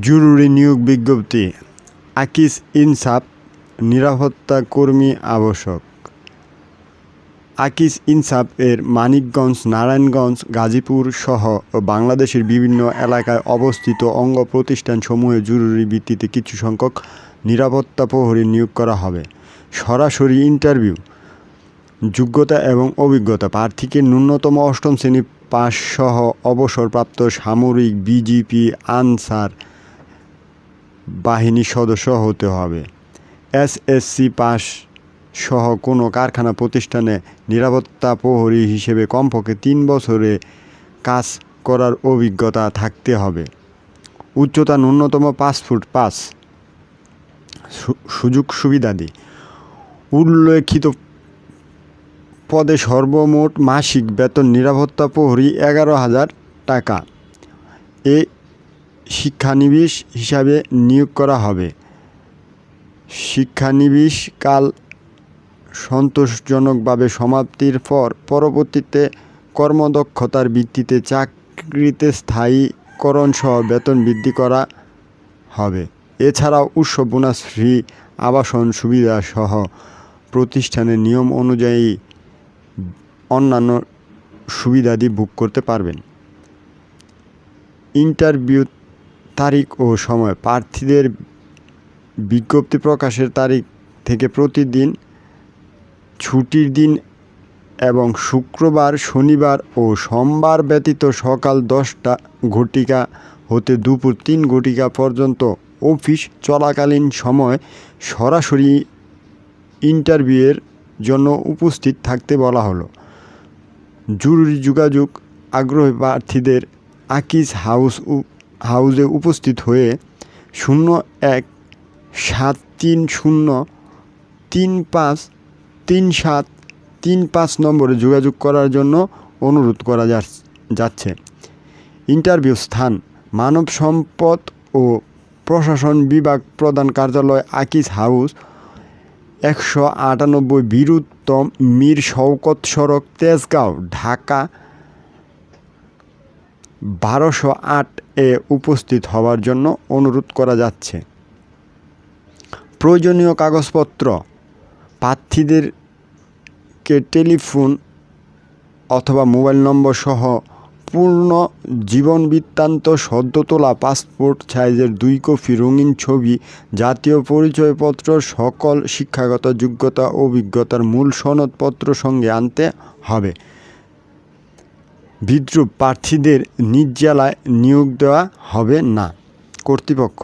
জরুরি নিয়োগ বিজ্ঞপ্তি। আকিস ইনসাফ, নিরাপত্তা কর্মী আবশ্যক। আকিস ইনসাফ এর মানিকগঞ্জ, নারায়ণগঞ্জ, গাজীপুর সহ বাংলাদেশের বিভিন্ন এলাকায় অবস্থিত অঙ্গ প্রতিষ্ঠানসমূহে জরুরি ভিত্তিতে কিছু সংখ্যক নিরাপত্তা প্রহরী নিয়োগ করা হবে। সরাসরি ইন্টারভিউ। যোগ্যতা এবং অভিজ্ঞতা। প্রার্থীকে ন্যূনতম অষ্টম শ্রেণি পাস সহ অবসরপ্রাপ্ত সামরিক বিজিপি আনসার বাহিনীর সদস্য হতে হবে। এসএসসি পাস সহ কোনো কারখানা প্রতিষ্ঠানে নিরাপত্তা প্রহরী হিসেবে কমপক্ষে তিন বছরে কাজ করার অভিজ্ঞতা থাকতে হবে। উচ্চতা ন্যূনতম পাঁচ ফুট পাঁচ সু- সুযোগ সুবিধাদি উল্লেখিত পদে সর্বমোট মাসিক বেতন নিরাপত্তা প্রহরী এগারো হাজার টাকা। এ শিক্ষানিবিশ হিসাবে নিয়োগ করা হবে। শিক্ষানিবিশ কাল সন্তোষজনকভাবে সমাপ্তির পর পরবর্তীতে কর্মদক্ষতার ভিত্তিতে চাকরিতে স্থায়ীকরণ সহ বেতন বৃদ্ধি করা হবে। এছাড়াও উৎসব বোনাস, ফ্রি আবাসন সুবিধা সহ প্রতিষ্ঠানের নিয়ম অনুযায়ী অন্যান্য সুবিধাদি বুক করতে পারবেন। ইন্টারভিউ তারিখ ও সময়। প্রার্থীদের বিজ্ঞপ্তি প্রকাশের তারিখ থেকে প্রতিদিন ছুটির দিন এবং শুক্রবার, শনিবার ও সোমবার ব্যতীত সকাল দশটা ঘটিকা হতে দুপুর তিন ঘটিকা পর্যন্ত অফিস চলাকালীন সময় সরাসরি ইন্টারভিউয়ের জন্য উপস্থিত থাকতে বলা হলো। জরুরি যোগাযোগ, আগ্রহী প্রার্থীদের আকিজ হাউস হাউসে উপস্থিত হয়ে শূন্য এক সাত তিন শূন্য তিন পাঁচ তিন সাত তিন পাঁচ নম্বরে যোগাযোগ করার জন্য অনুরোধ করা যাচ- যাচ্ছে। ইন্টারভিউ স্থান, মানব সম্পদ ও প্রশাসন বিভাগ প্রধান কার্যালয় আকিজ হাউস, একশো আটানব্বই বীরুত্তম মীর শওকত সড়ক, তেজগাঁও, ঢাকা বারোশো আট এ উপস্থিত হওয়ার জন্য অনুরোধ করা যাচ্ছে। প্রয়োজনীয় কাগজপত্র প্রার্থীদেরকে টেলিফোন অথবা মোবাইল নম্বর সহ পূর্ণ জীবন বৃত্তান্ত সদ্য তোলা পাসপোর্ট সাইজের দুই কপি রঙিন ছবি, জাতীয় পরিচয়পত্র, সকল শিক্ষাগত যোগ্যতা, অভিজ্ঞতার মূল সনদপত্র সঙ্গে আনতে হবে। বিদ্রুপ প্রার্থীদের নিজ জেলায় নিয়োগ দেওয়া হবে না। কর্তৃপক্ষ